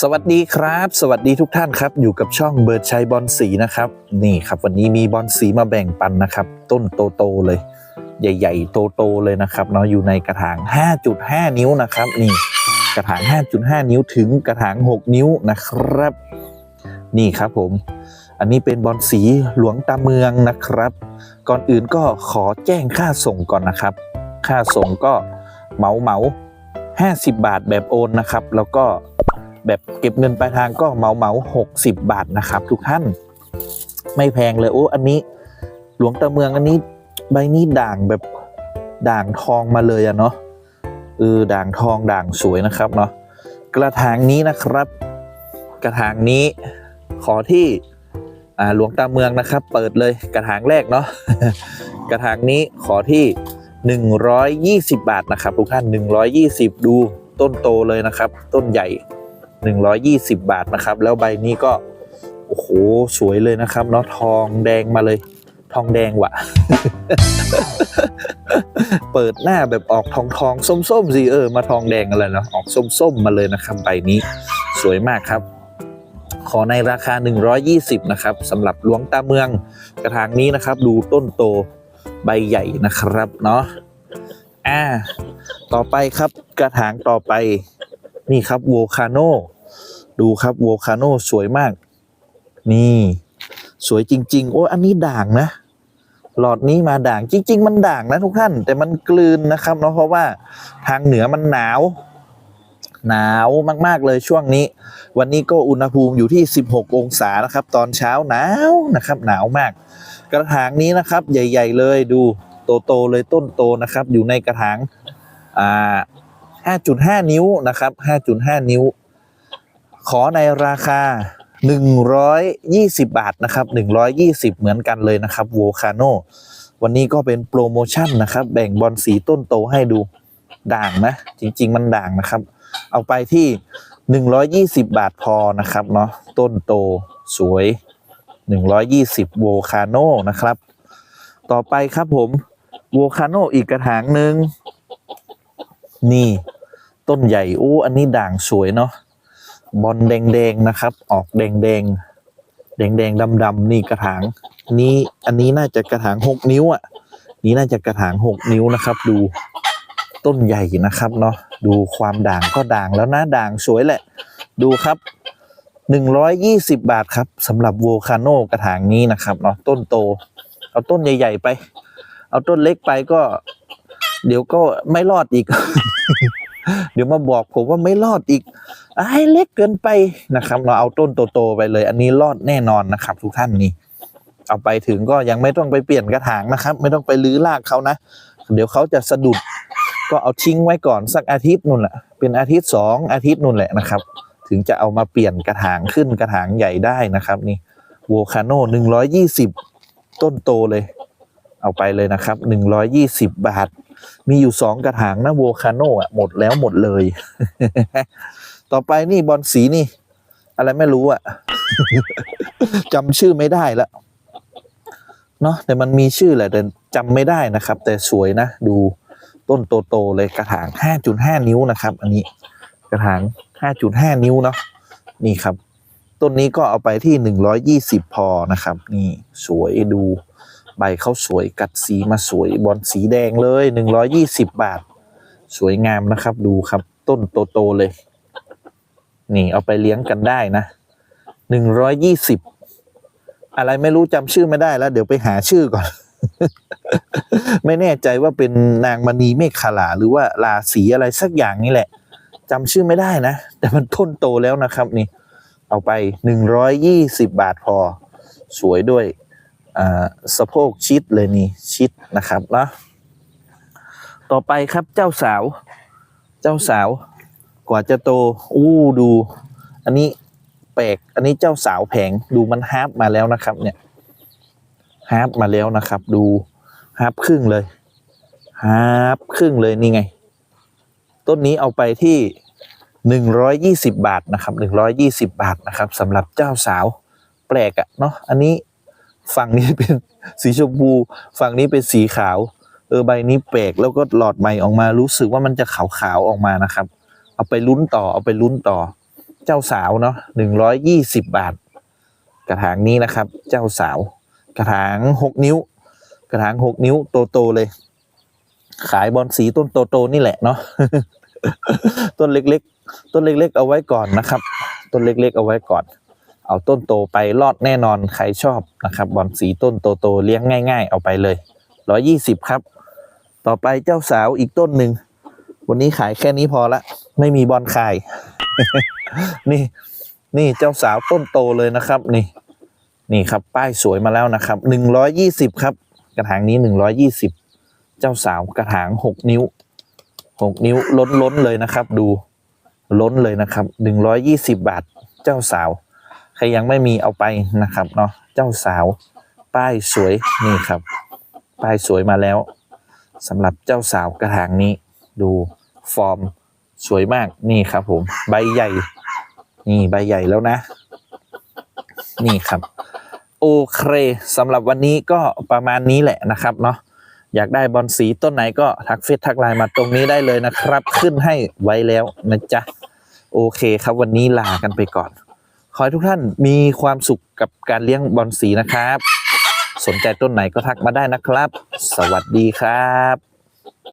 สวัสดีครับ สวัสดีทุกท่านครับ อยู่กับช่องเบิร์ดชัยบอลสีนะครับ นี่ครับ วันนี้มีบอลสีมาแบ่งปันนะครับ ต้นโตๆเลย ใหญ่ ๆ โตๆเลยนะครับเนาะอยู่ในกระถาง 5.5 นิ้วนะครับ นี่กระถาง 5.5 นิ้วถึงกระถาง 6 นิ้วนะครับ นี่ครับผม อันนี้เป็นบอลสีหลวงตาเมืองนะครับ ก่อนอื่นก็ขอแจ้งค่าส่งก่อนนะครับ ค่าส่งก็เหมาเหมา 50 บาทแบบโอนนะครับ แล้วก็แบบเก็บเงินปลายทางก็เหมาเหมา60บาทนะครับ ทุกท่านไม่แพงเลยโอ้อันนี้ หลวงตาเมืองอันนี้ใบนี้ด่างแบบด่างทองมาเลยอะเนาะเออด่างทองด่างสวยนะครับเนาะกระถางนี้นะครับ กระถางนี้ขอที่หลวงตาเมืองนะครับ เปิดเลยกระถางแรกเนาะกระถางนี้ขอที่ 120 บาทนะครับ ทุกท่าน 120 ดูต้นโตเลยนะครับ ต้นใหญ่ 120 บาทนะครับ แล้วใบนี้ก็ โอ้โห สวยเลยนะครับเนาะทองแดงมาเลย ทองแดงว่ะ เปิดหน้าแบบออกทองทองส้มส้มๆสิเออมาทองแดงอะไรเนาะออกส้มส้มๆมาเลยนะครับใบนี้ สวยมากครับ ขอในราคา 120 นะครับสำหรับหลวงตาเมืองกระถางนี้นะครับ ดูต้นโต ใบใหญ่นะครับเนาะอ่าต่อไปครับกระถางต่อไปนี่ครับโวคาโนดูครับโวคาโนสวยมาก นี่ สวยจริง ๆ โอ้อันนี้ด่างนะ หลอดนี้มาด่างจริง ๆ มันด่างนะทุกท่าน แต่มันกลืนนะครับเนาะเพราะว่าทางเหนือมันหนาว หนาวมาก ๆ เลยช่วงนี้ วันนี้ก็อุณหภูมิอยู่ที่ 16 องศานะครับ ตอนเช้าหนาวนะครับ หนาวมาก กระถางนี้นะครับ ใหญ่ ๆ เลยดูโตๆเลยต้นโตนะครับ อยู่ในกระถางอ่า5.5 นิ้วนะครับ 5.5 นิ้ว ขอในราคา 120 บาทนะครับ 120 เหมือนกันเลยนะครับโวคาโนวันนี้ก็เป็นโปรโมชั่นนะครับ แบ่งบอลสีต้นโตให้ดูด่างนะ จริง ๆ มันด่างนะครับ เอาไปที่120บาทพอนะครับเนาะต้นโตสวย120โวคาโนนะครับ ต่อไปครับผมโวคาโนอีกกระถางหนึ่งนี่ ต้นใหญ่โอ้อันนี้ด่างสวยเนาะบอลแดงๆนะครับ ออกแดงแดงแดงแดงดำดำๆนี่กระถาง นี่อันนี้น่าจะกระถางหกนิ้วอะ นี่น่าจะกระถางหกนิ้วนะครับ ดู ต้นใหญ่นะครับเนาะดูความด่างก็ด่างแล้วนะด่างสวยแหละ ดูครับหนึ่งร้อยยี่สิบบาทครับสำหรับโวคาโนกระถางนี้นะครับเนาะต้นโต เอาต้นใหญ่ ๆ ไป เอาต้นเล็กไปก็ เดี๋ยวก็ไม่รอดอีก เดี๋ยวมาบอกผมว่าไม่รอดอีกไอ้เล็กเกินไปนะครับ เราเอาต้นโตๆไปเลย อันนี้รอดแน่นอนนะครับ ทุกท่านนี่เอาไปถึงก็ยังไม่ต้องไปเปลี่ยนกระถางนะครับ ไม่ต้องไปลื้อรากเขานะ เดี๋ยวเขาจะสะดุด ก็เอาทิ้งไว้ก่อนสักอาทิตย์นู่นแหละเป็นอาทิตย์สองอาทิตย์นู่นแหละนะครับ ถึงจะเอามาเปลี่ยนกระถางขึ้นกระถางใหญ่ได้นะครับ นี่โวคาโนหนึ่งร้อยยี่สิบต้นโตเลย เอาไปเลยนะครับหนึ่งร้อยยี่สิบบาท มีอยู่สองกระถางนะโวคาโนอะหมดแล้วหมดเลย ต่อไปนี่บอลสีนี่ อะไรไม่รู้อะจำชื่อไม่ได้ละเนาะแต่มันมีชื่อแหละแต่จำไม่ได้นะครับ แต่สวยนะดู ต้นโตๆเลยกระถาง 5.5 นิ้วนะครับ อันนี้กระถาง 5.5 นิ้วเนาะนี่ครับ ต้นนี้ก็เอาไปที่ 120 พอนะครับ นี่สวยดูใบเขาสวยกัดสีมาสวยบอลสีแดงเลย 120 บาท สวยงามนะครับดูครับ ต้นโตๆเลย นี่เอาไปเลี้ยงกันได้นะ 120 อะไรไม่รู้จำชื่อไม่ได้แล้ว เดี๋ยวไปหาชื่อก่อน ไม่แน่ใจว่าเป็นนางมณีเมฆขลาหรือว่าราศีอะไรสักอย่างนี่แหละจำชื่อไม่ได้นะ แต่มันต้นโตแล้วนะครับนี่ เอาไป120บาทพอ สวยด้วยสะโพกชิดเลยนี่ชิดนะครับเนาะต่อไปครับเจ้าสาว เจ้าสาว กว่าจะโต อู้ดู อันนี้แปลกอันนี้เจ้าสาวแผงดูมันฮาร์ปมาแล้วนะครับ เนี่ยฮาร์ปมาแล้วนะครับ ดู ฮาร์ปครึ่งเลยฮาร์ปครึ่งเลยนี่ไง ต้นนี้เอาไปที่หนึ่งร้อยยี่สิบบาทนะครับหนึ่งร้อยยี่สิบบาทนะครับสำหรับเจ้าสาวแปลกอะเนาะอันนี้ฝั่งนี้เป็นสีชมพูฝั่งนี้เป็นสีขาว เออใบนี้แปลกแล้วก็หลอดใหม่ออกมารู้สึกว่ามันจะขาวๆออกมานะครับ เอาไปลุ้นต่อเอาไปลุ้นต่อ เจ้าสาวเนาะหนึ่งร้อยยี่สิบบาท กระถางนี้นะครับ เจ้าสาว กระถางหกนิ้ว ระถางหกนิ้วโตๆเลย ขายบอลสีต้นโตๆนี่แหละเนาะต้นเล็กๆ ต้นเล็ก ๆ เอาไว้ก่อนนะครับ ต้นเล็ก ๆ เอาไว้ก่อน เอาต้นโตไปรอดแน่นอนใครชอบนะครับบอลสีต้นโตๆเลี้ยงง่าย ๆ เอาไปเลยร้อยี่สิบครับ ต่อไปเจ้าสาวอีกต้นหนึ่งวันนี้ขายแค่นี้พอละ ไม่มีบอลขาย นี่ นี่เจ้าสาวต้นโตเลยนะครับ นี่ นี่ครับ ป้ายสวยมาแล้วนะครับหนึ่งร้อยี่สิบครับ กระถางนี้หนึ่งร้อยี่สิบเจ้าสาวกระถางหกนิ้วหกนิ้วล้นล้นเลยนะครับ ดูล้นเลยนะครับหนึ่งร้อยี่สิบบาทเจ้าสาว ใครยังไม่มีเอาไปนะครับเนาะเจ้าสาว ป้ายสวยนี่ครับ ป้ายสวยมาแล้วสำหรับเจ้าสาวกระถางนี้ ดูฟอร์มสวยมากนี่ครับผม ใบใหญ่ นี่ใบใหญ่แล้วนะ นี่ครับ โอเคสำหรับวันนี้ก็ประมาณนี้แหละนะครับเนาะอยากได้บอลสีต้นไหนก็ทักเฟซทักไลน์มาตรงนี้ได้เลยนะครับ ขึ้นให้ไว้แล้วนะจ๊ะโอเคครับวันนี้ลากันไปก่อน ขอให้ทุกท่านมีความสุขกับการเลี้ยงบอลสีนะครับ สนใจต้นไหนก็ทักมาได้นะครับ สวัสดีครับ